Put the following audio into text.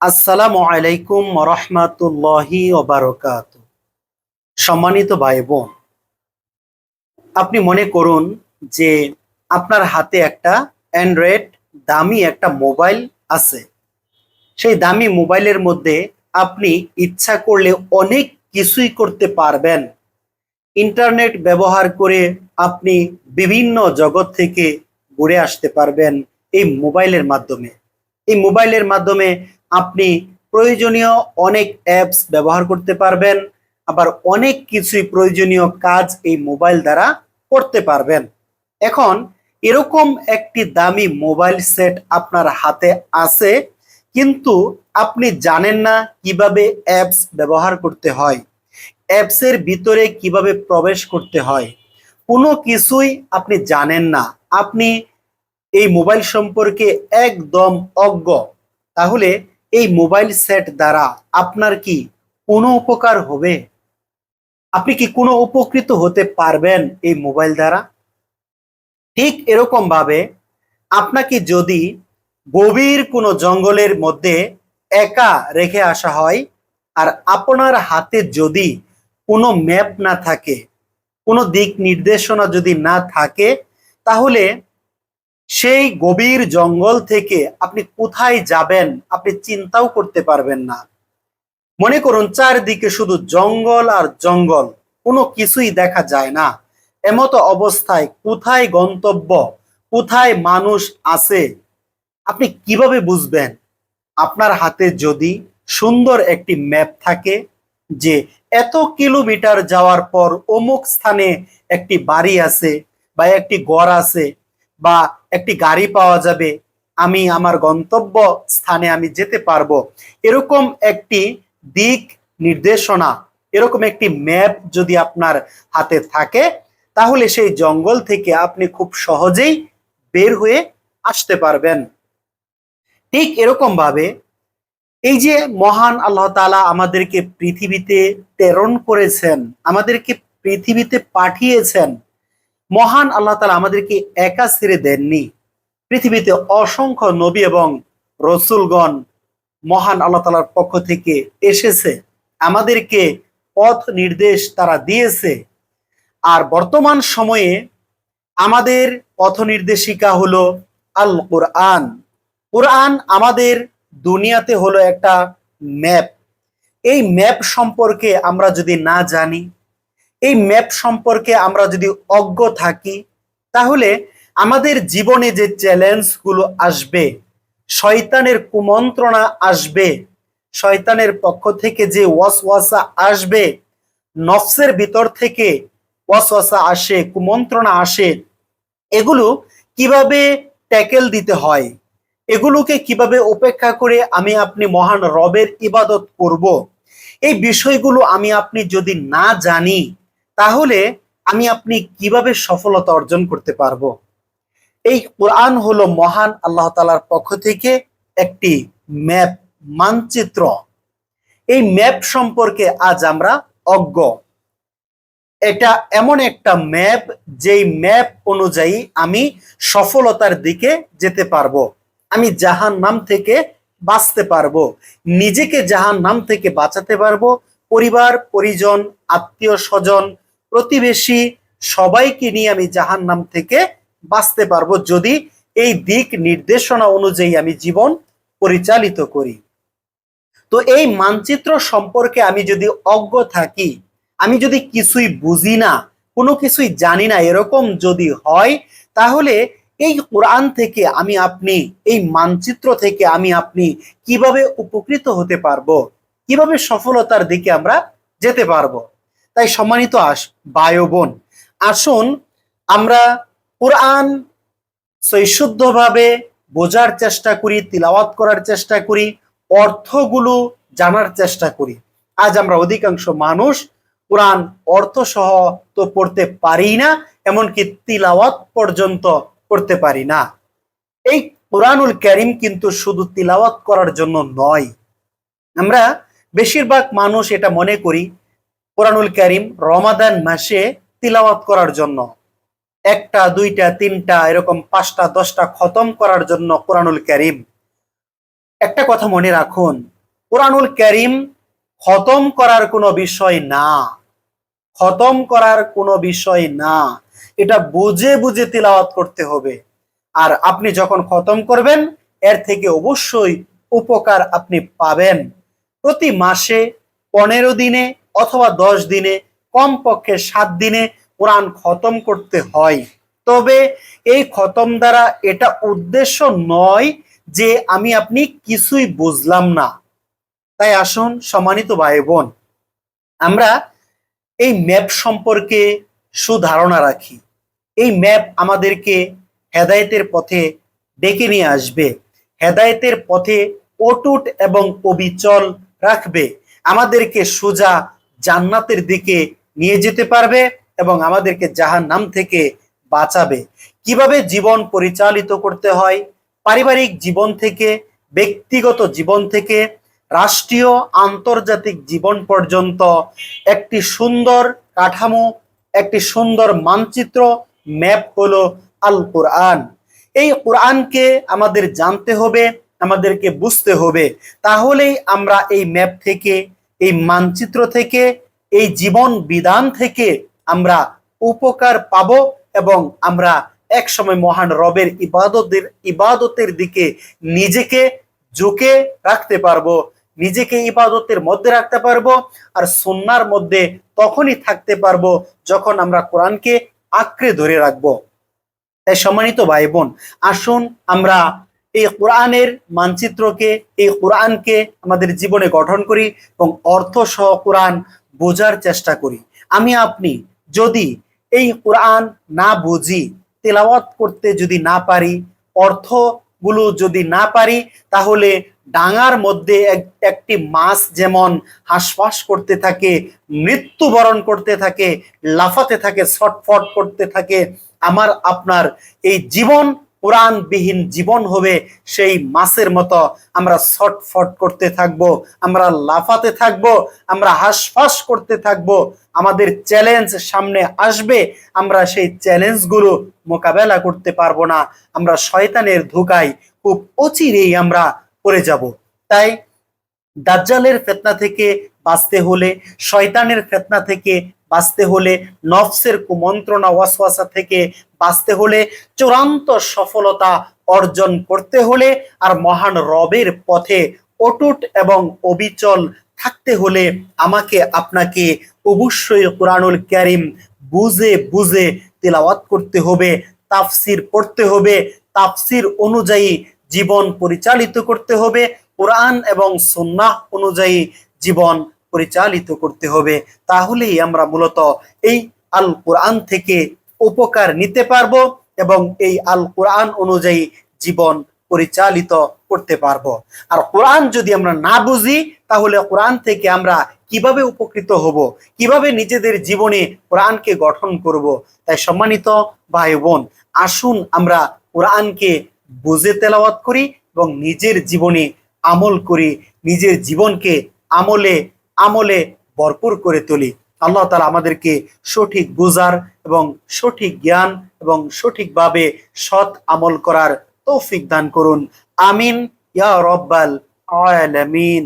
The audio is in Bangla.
আসসালামু আলাইকুম রহমাতুল্লাহি ওবারকাত। সম্মানিত ভাই বোন আপনি মনে করুন যে আপনার হাতে একটা অ্যান্ড্রয়েড দামি একটা মোবাইল আছে। সেই দামি মোবাইলের মধ্যে আপনি ইচ্ছা করলে অনেক কিছুই করতে পারবেন। ইন্টারনেট ব্যবহার করে আপনি বিভিন্ন জগৎ থেকে ঘুরে আসতে পারবেন এই মোবাইলের মাধ্যমে। এই মোবাইলের মাধ্যমে আপনি প্রয়োজনীয় অনেক অ্যাপস ব্যবহার করতে পারবেন, আবার অনেক কিছুই প্রয়োজনীয় কাজ এই মোবাইল দ্বারা করতে পারবেন। এখন এরকম একটি দামি মোবাইল সেট আপনার হাতে আছে, কিন্তু আপনি জানেন না কীভাবে অ্যাপস ব্যবহার করতে হয় অ্যাপসের ভিতরে কীভাবে প্রবেশ করতে হয়, কোনো কিছুই আপনি জানেন না। আপনি এই মোবাইল সম্পর্কে একদম অজ্ঞ। তাহলে এই মোবাইল সেট দ্বারা আপনার কি কোনো উপকার হবে? আপনি কি কোনো উপকৃত হতে পারবেন এই মোবাইল দ্বারা? ঠিক এরকম ভাবে আপনাকে যদি গভীর কোনো জঙ্গলের মধ্যে একা রেখে আসা হয় আর আপনার হাতে যদি কোনো ম্যাপ না থাকে, কোনো দিক নির্দেশনা যদি না থাকে, তাহলে সেই গভীর জঙ্গল থেকে আপনি কোথায় যাবেন, আপনি চিন্তাও করতে পারবেন না। মনে করুন, চারদিকে শুধু জঙ্গল আর জঙ্গল, কোনো কিছুই দেখা যায় না। এমতো অবস্থায় কোথায় গন্তব্য, কোথায় মানুষ আছে, আপনি কীভাবে বুঝবেন? আপনার হাতে যদি সুন্দর একটি ম্যাপ থাকে, যে এত কিলোমিটার যাওয়ার পর অমুক স্থানে একটি বাড়ি আছে বা একটি গড় আছে বা একটি গাড়ি পাওয়া যাবে, আমি আমার গন্তব্য স্থানে আমি যেতে পারব। এরকম একটি দিক নির্দেশনা, এরকম একটি ম্যাপ যদি আপনার হাতে থাকে, তাহলে সেই জঙ্গল থেকে আপনি খুব সহজেই বের হয়ে আসতে পারবেন। ঠিক এরকম ভাবে এই যে মহান আল্লাহ তাআলা আমাদেরকে পৃথিবীতে প্রেরণ করেছেন, আমাদেরকে পৃথিবীতে পাঠিয়েছেন মহান আল্লাহ তালা আমাদেরকে একা ছেড়ে দেননি। পৃথিবীতে অসংখ্য নবী এবং রসুলগণ মহান আল্লাহ তালার পক্ষ থেকে এসেছে। আমাদেরকে পথ নির্দেশ তারা দিয়েছে। আর বর্তমান সময়ে আমাদের পথ নির্দেশিকা হলো আল কোরআন কোরআন আমাদের দুনিয়াতে হলো একটা ম্যাপ। এই ম্যাপ সম্পর্কে আমরা যদি না জানি এই ম্যাপ সম্পর্কে আমরা যদি অজ্ঞ থাকি, তাহলে আমাদের জীবনে যে চ্যালেঞ্জগুলো আসবে, শয়তানের কুমন্ত্রণা আসবে, শয়তানের পক্ষ থেকে যে ওয়াসওয়াসা আসবে, নফসের ভিতর থেকে ওয়াসওয়াসা আসে, কুমন্ত্রণা আসে, এগুলো কীভাবে ট্যাকেল দিতে হয়? এগুলোকে কীভাবে উপেক্ষা করে আমি আপনি মহান রবের ইবাদত করব? এই বিষয়গুলো আমি আপনি যদি না জানি তাহলে আমি আপনি কীভাবে সফলতা অর্জন করতে পারব? এই কোরআন হলো মহান আল্লাহ তালার পক্ষ থেকে একটি ম্যাপ, মানচিত্র। এই ম্যাপ সম্পর্কে আজ আমরা অজ্ঞ। এটা এমন একটা ম্যাপ, যেই ম্যাপ অনুযায়ী আমি সফলতার দিকে যেতে পারব। আমি জাহান নাম থেকে বাঁচতে পারব। নিজেকে জাহান নাম থেকে বাঁচাতে পারব। পরিবার, পরিজন আত্মীয় স্বজন প্রতিবেশী সবাইকে নিয়ে আমি জাহান নাম থেকে বাঁচতে পারব যদি এই দিক নির্দেশনা অনুযায়ী আমি জীবন পরিচালিত করি। তো এই মানচিত্র সম্পর্কে আমি যদি অজ্ঞ থাকি, আমি যদি কিছুই বুঝি না, কোনো কিছুই জানি না, এরকম যদি হয়, তাহলে এই কোরআন থেকে আমি আপনি, এই মানচিত্র থেকে আমি আপনি কীভাবে উপকৃত হতে পারব? কীভাবে সফলতার দিকে আমরা যেতে পারব? তাই সম্মানিত আস বায়ু বোন, আসুন আমরা কোরআন সৈশুদ্ধভাবে বোঝার চেষ্টা করি, তিলাওয়াত করার চেষ্টা করি, অর্থগুলো জানার চেষ্টা করি। আজ আমরা অধিকাংশ মানুষ কোরআন অর্থ সহ তো পড়তে পারি না, এমনকি তিলাওয়াত পর্যন্ত করতে পারি না। এই কোরআনুল ক্যারিম কিন্তু শুধু তিলাওয়াত করার জন্য নয়। আমরা বেশিরভাগ মানুষ এটা মনে করি কোরআনুল করিম রমাদান মাসে তিলাওয়াত করার জন্য। একটা, দুইটা, তিনটা, এরকম পাঁচটা, দশটা খতম করার জন্য কোরআনুল করিম। একটা কথা মনে রাখুন, কোরআনুল করিম খতম করার কোনো বিষয় না। খতম করার কোনো বিষয় না। এটা বুঝে বুঝে তিলাওয়াত করতে হবে। আর আপনি যখন খতম করবেন, এর থেকে অবশ্যই উপকার আপনি পাবেন। প্রতি মাসে পনেরো দিনে অথবা দশ দিনে, কমপক্ষে সাত দিনে কোরআন খতম করতে হয়। তবে এই খতম দ্বারা এটা উদ্দেশ্য নয় যে আমি আপনি কিছুই বুঝলাম না। তাই আসুন সম্মানিত ভাই বোন আমরা এই ম্যাপ সম্পর্কে সুধারণা রাখি। এই ম্যাপ আমাদেরকে হেদায়েতের পথে ডেকে নিয়ে আসবে। হেদায়েতের পথে অটুট এবং অবিচল রাখবে। আমাদেরকে সোজা জান্নাতের দিকে নিয়ে যেতে পারবে এবং আমাদেরকে জাহান নাম থেকে বাঁচাবে। কীভাবে জীবন পরিচালিত করতে হয়? পারিবারিক জীবন থেকে, ব্যক্তিগত জীবন থেকে, রাষ্ট্রীয় আন্তর্জাতিক জীবন পর্যন্ত একটি সুন্দর কাঠামো, একটি সুন্দর মানচিত্র, ম্যাপ হলো আল কোরআন। এই কোরআনকে আমাদের জানতে হবে, আমাদেরকে বুঝতে হবে। তাহলেই আমরা এই ম্যাপ থেকে এই মানচিত্র থেকে, এই জীবন বিধান থেকে আমরা উপকার পাব এবং আমরা এক সময় মহান রবের ইবাদতের ইবাদতের দিকে নিজেকে ঝুঁকে রাখতে পারব, নিজেকে ইবাদতের মধ্যে রাখতে পারব আর সন্ন্যার মধ্যে তখনই থাকতে পারব যখন আমরা কোরআনকে আঁকড়ে ধরে রাখব। তাই সম্মানিত ভাই বোন আসুন আমরা এই কোরআনের মানচিত্রকে, এই কোরআনকে আমাদের জীবনে গঠন করি এবং অর্থ সহ কোরআন বোঝার চেষ্টা করি। আমি, আপনি যদি এই কোরআন না বুঝি, তেলাওয়াত করতে যদি না পারি, অর্থগুলো যদি না পারি, তাহলে ডাঙার মধ্যে এক- একটি মাছ যেমন হাঁসফাঁস করতে থাকে, মৃত্যুবরণ করতে থাকে, লাফাতে থাকে, ছটফট করতে থাকে, আমার, আপনার এই জীবন কোরআনবিহীন জীবন হবে, সেই মাছের মতো আমরা ছটফট করতে থাকব, আমরা লাফাতে থাকব, আমরা হাঁসফাঁস করতে থাকব, আমাদের চ্যালেঞ্জ সামনে আসবে, আমরা সেই চ্যালেঞ্জগুলো মোকাবেলা করতে পারব না, আমরা শয়তানের ধোকায় খুব অচিরেই আমরা পড়ে যাব। তাই দাজ্জালের ফেতনা থেকে বাঁচতে হলে, শয়তানের ফেতনা থেকে বাঁচতে হলে নফসের কুমন্ত্রণা, ওয়াসওয়াসা থেকে বাঁচতে হলে চূড়ান্ত সফলতা অর্জন করতে হলে আর মহান রবের পথে অটুট এবং অবিচল থাকতে হলে আমাকে আপনাকে অবশ্যই কোরআনুল ক্যারিম বুঝে বুঝে তেলাওয়াত করতে হবে, তাফসির পড়তে হবে, তাফসির অনুযায়ী জীবন পরিচালিত করতে হবে, কোরআন এবং সুন্নাহ অনুযায়ী জীবন পরিচালিত করতে হবে, তাহলেই আমরা মূলত এই আল কোরআন থেকে উপকার নিতে পারব এবং এই আল কোরআন অনুযায়ী জীবন পরিচালিত করতে পারব। আর কোরআন যদি আমরা না বুঝি, তাহলে কোরআন থেকে আমরা কীভাবে উপকৃত হব, কীভাবে নিজেদের জীবনে কোরআনকে গঠন করব, তাই সম্মানিত ভাই বোন আসুন আমরা কোরআনকে বুঝে তেলাওয়াত করি এবং নিজের জীবনে আমল করি, নিজের জীবনকে আমলে আমলে ভরপুর করে তুলি। আল্লাহ তালা আমাদেরকে সঠিক বুজার এবং সঠিক জ্ঞান এবং সঠিকভাবে সৎ আমল করার তৌফিক দান করুন। আমিন, ইয়া রব্বাল আলামিন।